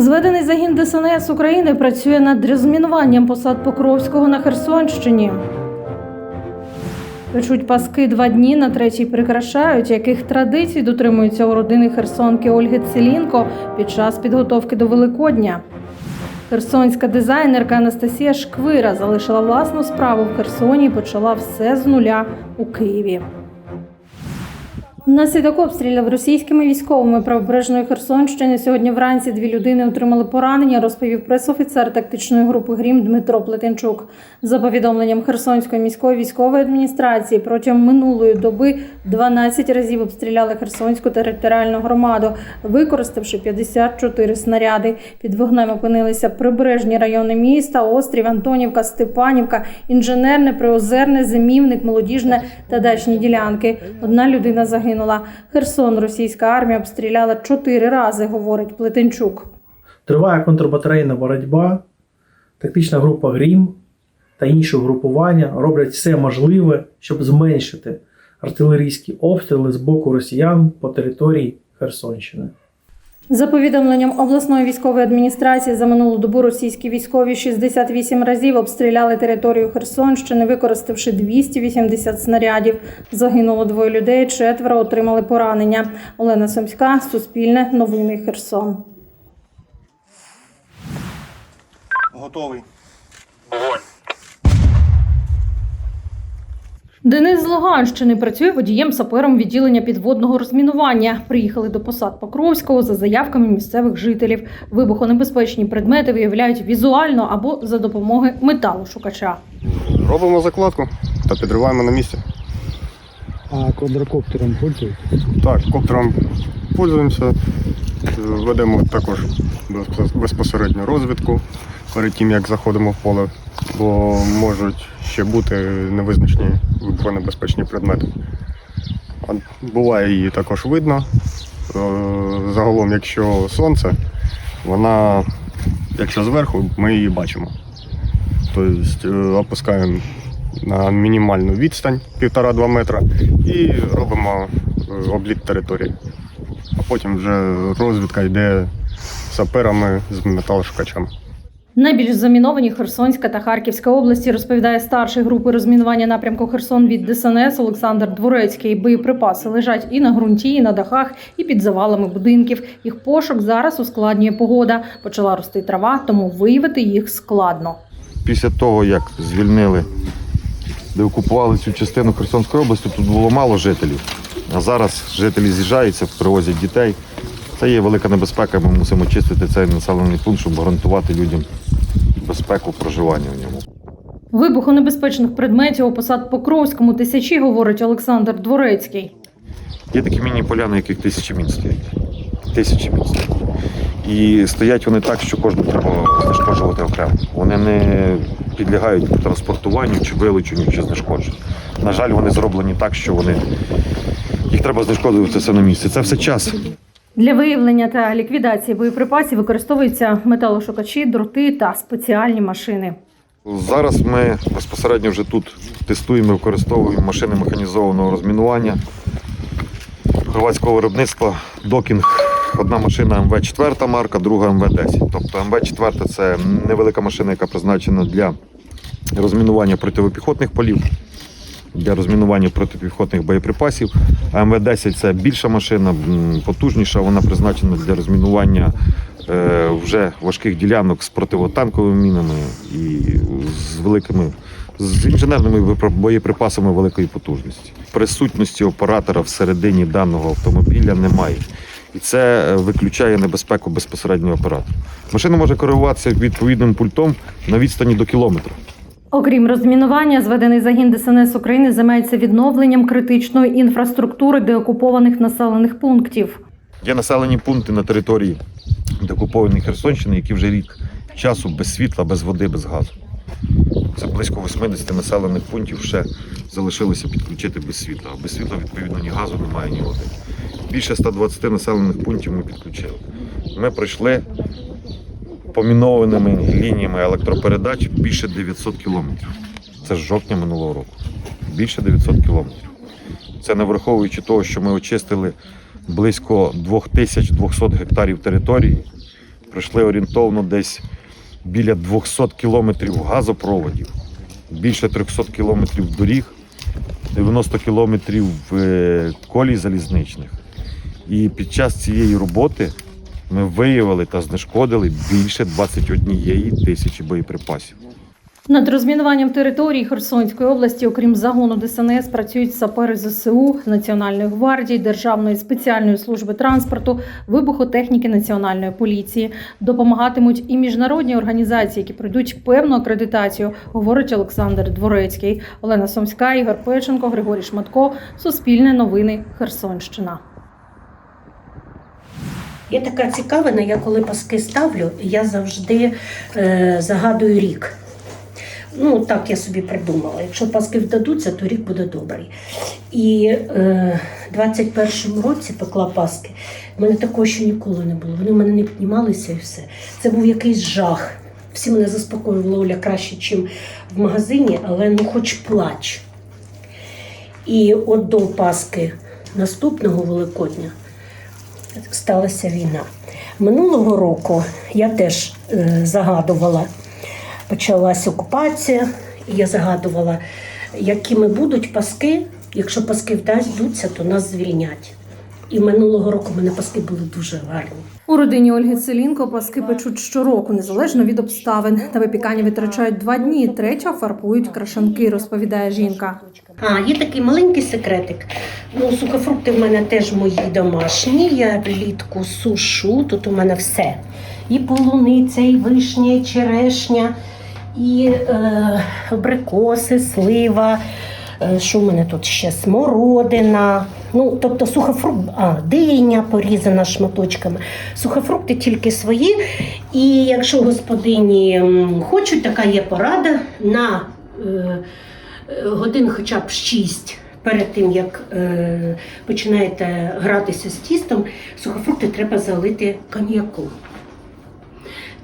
Зведений загін ДСНС України працює над розмінуванням посад Покровського на Херсонщині. Печуть паски два дні, на третій прикрашають, яких традицій дотримуються у родини херсонки Ольги Целінко під час підготовки до Великодня. Херсонська дизайнерка Анастасія Шквира залишила власну справу в Херсоні і почала все з нуля у Києві. Внаслідок обстрілів російськими військовими правобережної Херсонщини сьогодні вранці дві людини отримали поранення, розповів пресофіцер тактичної групи Грім Дмитро Плетенчук. За повідомленням Херсонської міської військової адміністрації, протягом минулої доби 12 разів обстріляли Херсонську територіальну громаду, використавши 54 снаряди. Під вогнем опинилися прибережні райони міста, Острів, Антонівка, Степанівка, інженерне, приозерне, зимівник, молодіжне та дачні ділянки. Одна людина загинула. Херсон російська армія обстріляла чотири рази, говорить Плетенчук. Триває контрбатарейна боротьба. Тактична група Грім та інші групування роблять все можливе, щоб зменшити артилерійські обстріли з боку росіян по території Херсонщини. За повідомленням обласної військової адміністрації, за минулу добу російські військові 68 разів обстріляли територію Херсонщини, використавши 280 снарядів. Загинуло двоє людей, четверо отримали поранення. Олена Сомська, Суспільне, Новини Херсон. Готовий. Денис з Луганщини працює водієм сапером відділення підводного розмінування. Приїхали до посад Покровського за заявками місцевих жителів. Вибухонебезпечні предмети виявляють візуально або за допомогою металошукача. Робимо закладку та підриваємо на місці. А квадрокоптером пользуєтесь? Так, коптером пользуємося. Ведемо також безпос- безпосередньо розвідку перед тим, як заходимо в поле, бо можуть ще бути невизначені вибухонебезпечні предмети. Буває її також видно. Е, Загалом, якщо сонце, вона, якщо зверху, ми її бачимо. Тобто е, опускаємо на мінімальну відстань 1,5-2 метра і робимо е, обліт території. А потім вже розвідка йде саперами з металошукачами. Найбільш заміновані Херсонська та Харківська області, розповідає старший групи розмінування напрямку Херсон від ДСНС Олександр Дворецький. Боєприпаси лежать і на ґрунті, і на дахах, і під завалами будинків. Їх пошук зараз ускладнює погода. Почала рости трава, тому виявити їх складно. після того, як звільнили, де окупували цю частину Херсонської області, тут було мало жителів. А зараз жителі з'їжджаються, привозять дітей. Це є велика небезпека. Ми мусимо чистити цей населений пункт, щоб гарантувати людям безпеку проживання в ньому. Вибухонебезпечних предметів у посад Покровському тисячі, говорить Олександр Дворецький. Є такі міні-поля, на яких тисячі мін стоять. Тисячі мін стоять. І стоять вони так, що кожну треба знешкоджувати окремо. Вони не підлягають транспортуванню чи вилученню, чи знешкодженню. На жаль, вони зроблені так, що вони їх треба знешкоджувати все на місці. Це все час. Для виявлення та ліквідації боєприпасів використовуються металошукачі, дроти та спеціальні машини. Зараз ми безпосередньо вже тут тестуємо і використовуємо машини механізованого розмінування хорватського виробництва Докінг. Одна машина МВ-4 марка, друга МВ-10. Тобто МВ-4 це невелика машина, яка призначена для розмінування противопіхотних полів, для розмінування протипіхотних боєприпасів. А МВ-10 це більша машина, потужніша, вона призначена для розмінування е, вже важких ділянок з противотанковими мінами і з великими з інженерними боєприпасами великої потужності. Присутності оператора всередині даного автомобіля немає. І це е, виключає небезпеку безпосередньо оператора. Машина може керуватися відповідним пультом на відстані до кілометра. Окрім розмінування, зведений загін ДСНС України займається відновленням критичної інфраструктури деокупованих населених пунктів. Є населені пункти на території деокупованої Херсонщини, які вже рік часу без світла, без води, без газу. Це близько 80 населених пунктів ще залишилося підключити без світла. А без світла, відповідно, ні газу немає, ні води. Більше 120 населених пунктів ми підключили. Ми пройшли помінованими лініями електропередач більше 900 кілометрів. Це з жовтня минулого року. Більше 900 кілометрів. Це не враховуючи того, що ми очистили близько 2200 гектарів території пройшли орієнтовно десь біля 200 кілометрів газопроводів, більше 300 кілометрів доріг, 90 кілометрів е, колій залізничних. І під час цієї роботи ми виявили та знешкодили більше 21 тисячі боєприпасів. Над розмінуванням території Херсонської області, окрім загону ДСНС, працюють сапери ЗСУ, Національної гвардії, Державної спеціальної служби транспорту, вибухотехніки Національної поліції. Допомагатимуть і міжнародні організації, які пройдуть певну акредитацію, говорить Олександр Дворецький, Олена Сомська, Ігор Печенко, Григорій Шматко. Суспільне новини Херсонщина. Я така цікавина, я коли паски ставлю, я завжди е, загадую рік. Ну, так я собі придумала. Якщо паски вдадуться, то рік буде добрий. І е, в 21-му році пекла паски. У мене такого ще ніколи не було. Вони в мене не піднімалися і все. Це був якийсь жах. Всі мене заспокоювали Оля краще, ніж в магазині, але ну хоч плач. І от до Паски наступного Великодня сталася війна. Минулого року я теж е, загадувала, почалася окупація, і я загадувала, якими будуть паски. Якщо паски вдасться, то нас звільнять. І минулого року в мене паски були дуже гарні. У родині Ольги Целінко паски печуть щороку, незалежно від обставин. На випікання витрачають два дні. Третя фарбують крашанки, розповідає жінка. А, є такий маленький секретик. Ну, сухофрукти в мене теж мої домашні. Я влітку сушу. Тут у мене все. І полуниця, і вишня, і черешня, і е, абрикоси, слива. Е, Що в мене тут ще? Смородина. Ну, тобто сухофрукт, а, диня порізана шматочками. Сухофрукти тільки свої. І якщо господині хочуть, така є порада на е, е, годин хоча б 6 перед тим, як е, починаєте гратися з тістом, сухофрукти треба залити коньяком.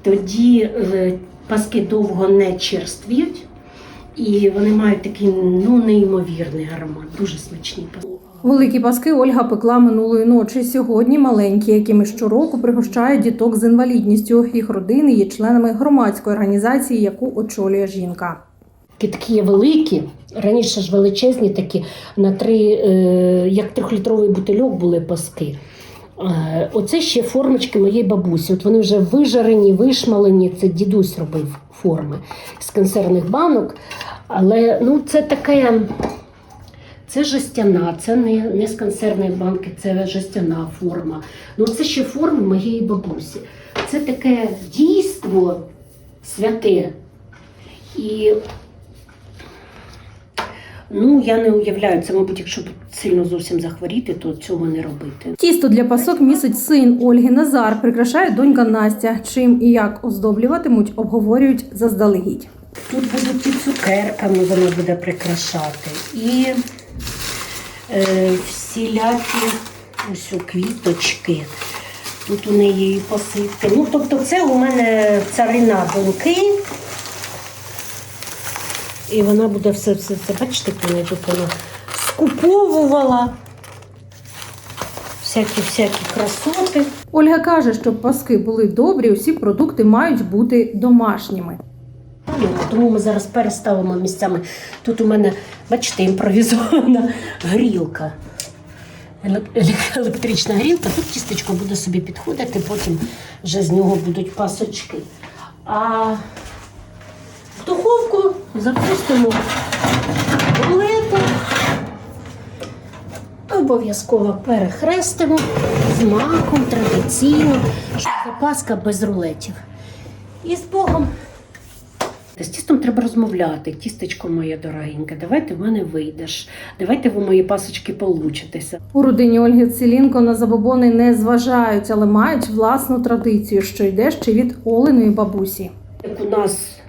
Тоді е, паски довго не черствіють, і вони мають такий ну, неймовірний аромат, дуже смачні паски. Великі паски Ольга пекла минулої ночі. Сьогодні маленькі, якими щороку пригощають діток з інвалідністю. Їх родини є членами громадської організації, яку очолює жінка. Такі великі, раніше ж величезні такі, на три, е, як трьохлітровий бутильок були паски. Е, Оце ще формочки моєї бабусі. От вони вже вижарені, вишмалені. Це дідусь робив форми з консервних банок. Але ну, це таке. Це жестяна, це не, не з консервної банки, це жестяна форма. Ну це ще форми моєї бабусі. Це таке дійство святе. І ну, я не уявляю, це, мабуть, якщо сильно зовсім захворіти, то цього не робити. Тісто для пасок місить син Ольги Назар, прикрашає донька Настя. Чим і як оздоблюватимуть, обговорюють заздалегідь. Тут будуть і цукерками вона буде прикрашати, і всілякі ось у квіточки. Тут у неї і посипки. Ну, тобто, це у мене царина доньки. І вона буде все, все, все. Бачите, вона тут вона скуповувала всякі всякі красоти. Ольга каже, щоб паски були добрі, усі продукти мають бути домашніми. Тому ми зараз переставимо місцями. Тут у мене, бачите, імпровізована грілка. Елек- елек- Електрична грілка, тут тістечко буде собі підходити, потім вже з нього будуть пасочки. А в духовку запустимо рулету. Обов'язково перехрестимо з маком традиційно, щоб запаска без рулетів. І з Богом. З тістом треба розмовляти. Тістечко моє дорогеньке, давайте в мене вийдеш. Давайте ви мої пасочки получитеся. У родині Ольги Целінко на забобони не зважають, але мають власну традицію, що йде ще від Олиної бабусі. Як у нас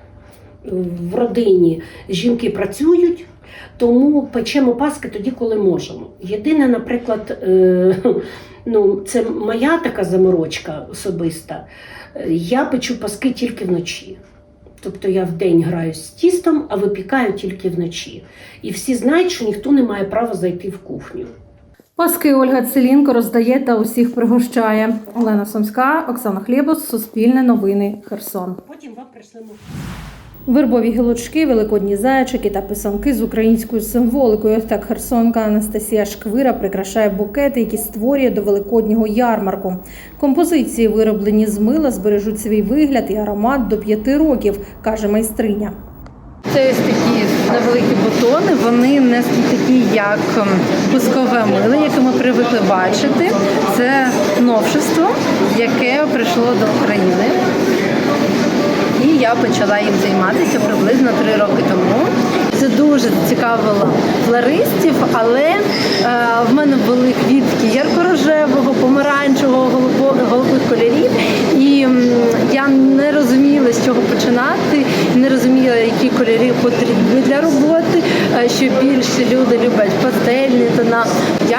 е, в родині жінки працюють, тому печемо паски тоді, коли можемо. Єдине, наприклад, е, ну, це моя така заморочка особиста. Е, Я печу паски тільки вночі. Тобто я вдень граю з тістом, а випікаю тільки вночі. І всі знають, що ніхто не має права зайти в кухню. Паски Ольга Целінко роздає та усіх пригощає. Олена Сумська, Оксана Хлєбос, Суспільне новини, Херсон. Потім вам прийшлемо. Вербові гілочки, великодні зайчики та писанки з українською символикою. Ось так херсонка Анастасія Шквира прикрашає букети, які створює до великоднього ярмарку. Композиції, вироблені з мила, збережуть свій вигляд і аромат до п'яти років, каже майстриня. Це ось такі невеликі бутони. Вони не такі, як ем, пускове мило, яке ми привикли бачити. Це новшество, яке прийшло до України. І я почала їм займатися приблизно три роки тому. Це дуже цікавило флористів, але е, в мене були квітки ярко-рожевого, помаранчевого, голубих кольорів. І я не розуміла, з чого починати, не розуміла, які кольори потрібні для роботи, е, що більше люди люблять пастельні тона. Я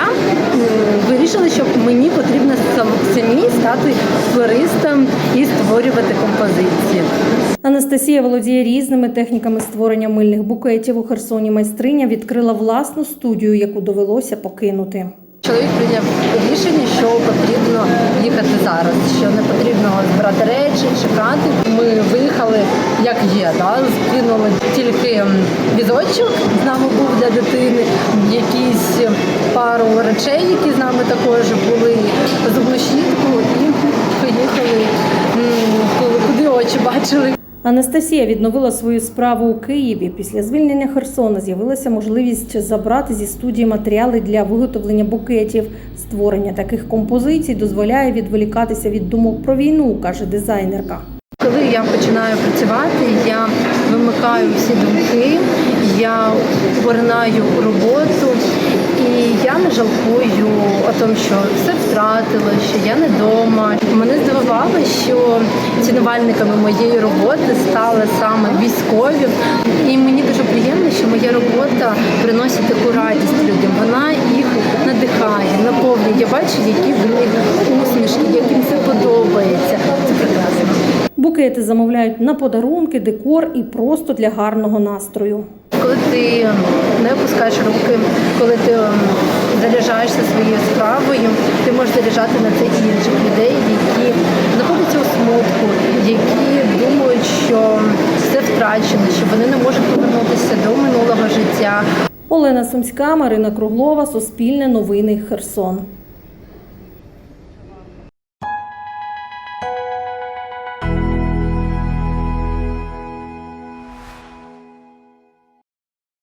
вирішила, що мені потрібно сам- самій стати флористом і створювати композиції. Анастасія володіє різними техніками створення мильних букетів. У Херсоні майстриня відкрила власну студію, яку довелося покинути. Чоловік прийняв рішення, що потрібно їхати зараз, що не потрібно збирати речі, чекати. Ми виїхали як є, да? скинули тільки візочок з нами був для дитини, якісь пару речей, які з нами також були, зубну щітку і поїхали куди очі бачили. Анастасія відновила свою справу у Києві. Після звільнення Херсона з'явилася можливість забрати зі студії матеріали для виготовлення букетів. Створення таких композицій дозволяє відволікатися від думок про війну, каже дизайнерка. Коли я починаю працювати, я вимикаю всі думки, я поринаю роботу, я не жалкую о тому, що все втратила, що я не вдома. Мене здивувало, що цінувальниками моєї роботи стали саме військові. І мені дуже приємно, що моя робота приносить таку радість людям. Вона їх надихає, наповнює. Я бачу, які в них усмішки, як їм це подобається. Це прекрасно. Букети замовляють на подарунки, декор і просто для гарного настрою. Коли ти не опускаєш руки, коли ти ем, заряджаєшся своєю справою, ти можеш заряджати на це інших людей, які знаходяться у смутку, які думають, що все втрачено, що вони не можуть повернутися до минулого життя. Олена Сумська, Марина Круглова, Суспільне новини, Херсон.